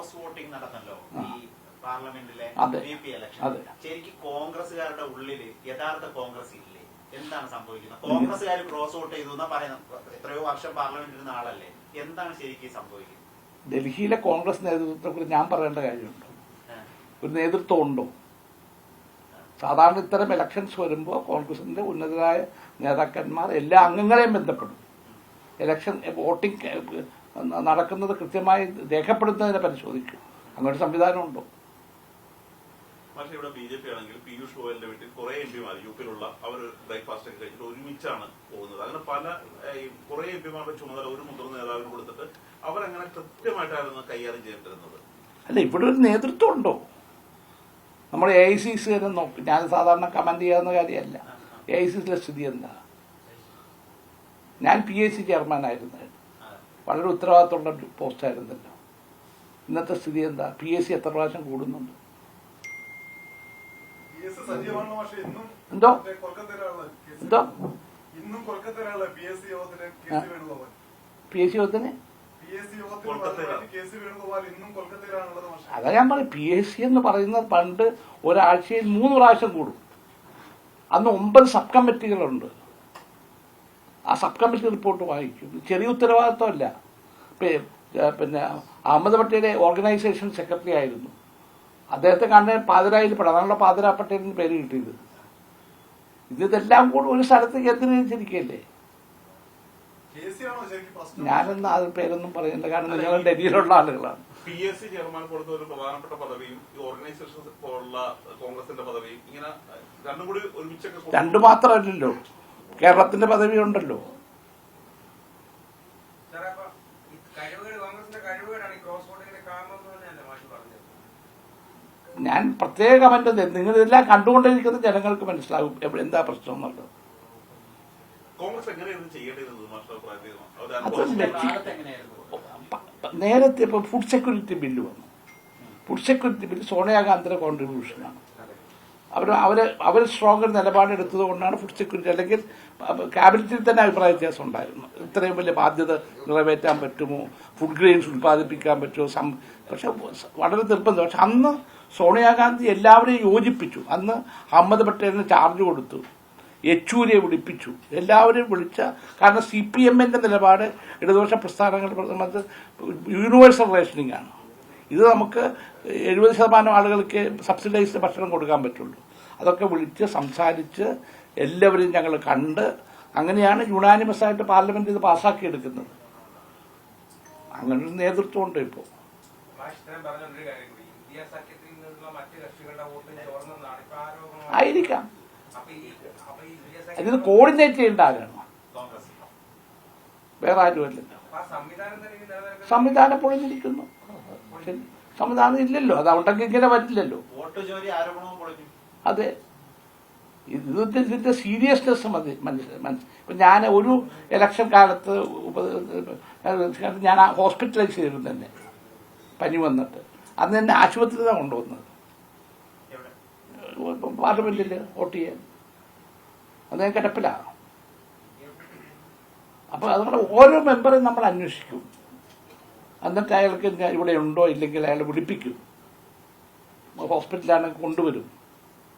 Cross voting നടന്നല്ലോ ഈ പാർലമെന്റിലെ. B P election. ശരിക്കും കോൺഗ്രസുകാരുടെ ഉള്ളിൽ യഥാർത്ഥ കോൺഗ്രസ് ഇല്ലേ? എന്താണ് സംഭവിക്കുന്നത്? കോൺഗ്രസുകാർ ക്രോസ് വോട്ട് ചെയ്തു എന്നാ പറയുന്നത് എത്രയോ വർഷം പാർലമെന്റിൽ ഇരുന്ന ആളല്ലേ? എന്താണ് ശരിക്കും സംഭവിക്കുന്നത്? ഡൽഹിയിലെ കോൺഗ്രസ് നേതൃത്വത്തെക്കുറിച്ച് ഞാൻ പറയേണ്ട കാര്യമുണ്ടോ. ഒരു നേതൃത്വം ഉണ്ടോ? സാധാരണ ഇത്തരം ഇലക്ഷൻസ് വരുമ്പോൾ കോൺഗ്രസിന്റെ ഉന്നതരായ നേതാക്കന്മാർ എല്ലാ അംഗങ്ങളെയും ബന്ധപ്പെടും. ഇലക്ഷൻ വോട്ടിംഗ് നടക്കുന്നത് കൃത്യമായി രേഖപ്പെടുത്തുന്നതിനെ പരിശോധിക്കും. അങ്ങനെ ഒരു സംവിധാനം ഉണ്ടോ പക്ഷേ ഇവിടെ ബി ജെ പി ആണെങ്കിൽ പീയൂഷ് ഗോയലിന്റെ വീട്ടിൽ കുറെ എം പിമാർ യു പിയിലുള്ള അവർ ബ്രേക്ക്ഫാസ്റ്റ് ഒക്കെ കഴിച്ചിട്ട് ഒരുമിച്ചാണ് പോകുന്നത്. അങ്ങനെ പല കുറെ എം പിമാരുടെ ചുമതല ഒരു മുതിർന്ന നേതാവിന് കൊടുത്തിട്ട് അവരങ്ങനെ കൃത്യമായിട്ടായിരുന്നു കൈകാര്യം ചെയ്തിരുന്നത് അല്ല ഇവിടെ ഒരു നേതൃത്വം ഉണ്ടോ നമ്മൾ എ ഐ സി സി തന്നെ നോക്കും ഞാൻ സാധാരണ കമന്റ് ചെയ്യാവുന്ന കാര്യമല്ല. എ ഐ സി സിയിലെ സ്ഥിതി എന്താ? ഞാൻ പി എ സി ചെയർമാനായിരുന്നു. വളരെ ഉത്തരവാദിത്തമുള്ള ഒരു പോസ്റ്റായിരുന്നല്ലോ ഇന്നത്തെ സ്ഥിതി എന്താ? പി എസ് സി എത്ര പ്രാവശ്യം കൂടുന്നുണ്ട്? എന്തോ? കേസ്. എന്തോ? പി എസ് സി യോഗത്തിന്? അതാ ഞാൻ പറയും പി എസ് സി എന്ന് പറയുന്നത് പണ്ട് ഒരാഴ്ചയിൽ മൂന്ന് പ്രാവശ്യം കൂടും. അന്ന് ഒമ്പത് സബ് കമ്മിറ്റികളുണ്ട് ആ സബ് കമ്മിറ്റി റിപ്പോർട്ട് വായിക്കും. ചെറിയ ഉത്തരവാദിത്വമല്ല പിന്നെ അഹമ്മദ് പട്ടേലെ ഓർഗനൈസേഷൻ സെക്രട്ടറി ആയിരുന്നു. അദ്ദേഹത്തെ കാണാൻ പാതിരായിൽ പെടാം അതാണല്ലോ പാതിര പട്ടേലിന് പേര് കിട്ടിയത്. ഇതെല്ലാം കൂടെ ഒരു സ്ഥലത്ത് കേന്ദ്രീകരിച്ചിരിക്കുകയല്ലേ ഞാനൊന്നും അത് പേരൊന്നും പറയുന്നില്ല. കാരണം നിങ്ങൾ ഡൽഹിയിലുള്ള ആളുകളാണ്. പി എസ് സി ചെയർമാൻ കൊടുത്ത ഒരു പ്രധാനപ്പെട്ട പദവിയും ഓർഗനൈസേഷൻ ഉള്ള കോൺഗ്രസിന്റെ പദവിയും ഇങ്ങനെ രണ്ടും കൂടി ഒരുമിച്ചൊക്കെ രണ്ടു മാത്രമല്ലല്ലോ. കേരളത്തിന്റെ പദവി ഉണ്ടല്ലോ സാറേ, അപ്പൊ ഈ കഴിവുകേട് കോൺഗ്രസിന്റെ കഴിവുകേടാണ് ഈ ക്രോസ് വോട്ടിങ്ങിന് കാരണം എന്ന് തന്നെയല്ലേ മാഷ് പറഞ്ഞത് ഞാൻ പ്രത്യേക കമന്റ് നിങ്ങൾ ഇതെല്ലാം കണ്ടുകൊണ്ടിരിക്കുന്ന ജനങ്ങൾക്ക് മനസ്സിലാകും എവിടെ- എന്താ പ്രശ്നം എന്നുള്ളത്. നേരത്തെ ഇപ്പൊ ഫുഡ് സെക്യൂരിറ്റി ബില്ല് വന്നു. ഫുഡ് സെക്യൂരിറ്റി ബില്ല് സോണിയാഗാന്ധിയുടെ കോൺട്രിബ്യൂഷനാണ് അവർ അവർ അവർ സ്ട്രോങ് നിലപാടെടുത്തത് കൊണ്ടാണ് ഫുഡ് സെക്യൂരിറ്റി അല്ലെങ്കിൽ ക്യാബിനറ്റിൽ തന്നെ അഭിപ്രായ വ്യത്യാസം ഉണ്ടായിരുന്നു. ഇത്രയും വലിയ ബാധ്യത നിറവേറ്റാൻ പറ്റുമോ? ഫുഡ് ഗ്രെയിൻസ് ഉൽപ്പാദിപ്പിക്കാൻ പറ്റുമോ? സം പക്ഷെ വളരെ നിർബന്ധം. പക്ഷെ അന്ന് സോണിയാഗാന്ധി എല്ലാവരെയും യോജിപ്പിച്ചു. അന്ന് അഹമ്മദ് പട്ടേലിന് ചാർജ് കൊടുത്തു. യെച്ചൂരിയെ വിളിപ്പിച്ചു. എല്ലാവരെയും വിളിച്ച കാരണം സി പി എമ്മിന്റെ നിലപാട് ഇടതുപക്ഷ പ്രസ്ഥാനങ്ങൾ യൂണിവേഴ്സൽ റേഷനിങ് ആണ്. ഇത് നമുക്ക് എഴുപത് ശതമാനം ആളുകൾക്ക് സബ്സിഡൈസ്ഡ് ഭക്ഷണം കൊടുക്കാൻ പറ്റുള്ളൂ. അതൊക്കെ വിളിച്ച് സംസാരിച്ച് എല്ലാവരും ഞങ്ങൾ കണ്ട് അങ്ങനെയാണ് യുണാനിമസ് ആയിട്ട് പാർലമെന്റ് ഇത് പാസ്സാക്കിയെടുക്കുന്നത്. അങ്ങനെ ഒരു നേതൃത്വമുണ്ട് ഇപ്പോൾ ആയിരിക്കാം. ഇത് കോർഡിനേറ്റ് ചെയ്യേണ്ട ആരാണ് വേറെ ആരുമല്ല സംവിധാനം പൊളിഞ്ഞിരിക്കുന്നു. ശരി. സംവിധാനം ഇല്ലല്ലോ. അത് അവിടെ ഇങ്ങനെ പറ്റില്ലല്ലോ അതെ. ഇത് ഇതിന്റെ സീരിയസ്നെസ് മതി. മനസ്സിലായി ഇപ്പൊ ഞാൻ ഒരു ഇലക്ഷൻ കാലത്ത് ഞാൻ ഹോസ്പിറ്റലൈസ് ചെയ്തിരുന്നു തന്നെ പനി വന്നിട്ട്. അന്ന് എന്നെ ആശുപത്രിയിലാണ് കൊണ്ടുവന്നത്. പാർലമെന്റിൽ വോട്ട് ചെയ്യാൻ. അത് ഞാൻ കിടപ്പിലാണ് അപ്പൊ അതുകൊണ്ട് ഓരോ മെമ്പറും നമ്മൾ അന്വേഷിക്കും. എന്നിട്ട് അയാൾക്ക് ഇവിടെ ഉണ്ടോ ഇല്ലെങ്കിൽ അയാൾ വിളിപ്പിക്കും. ഹോസ്പിറ്റലാണെങ്കിൽ കൊണ്ടുവരും.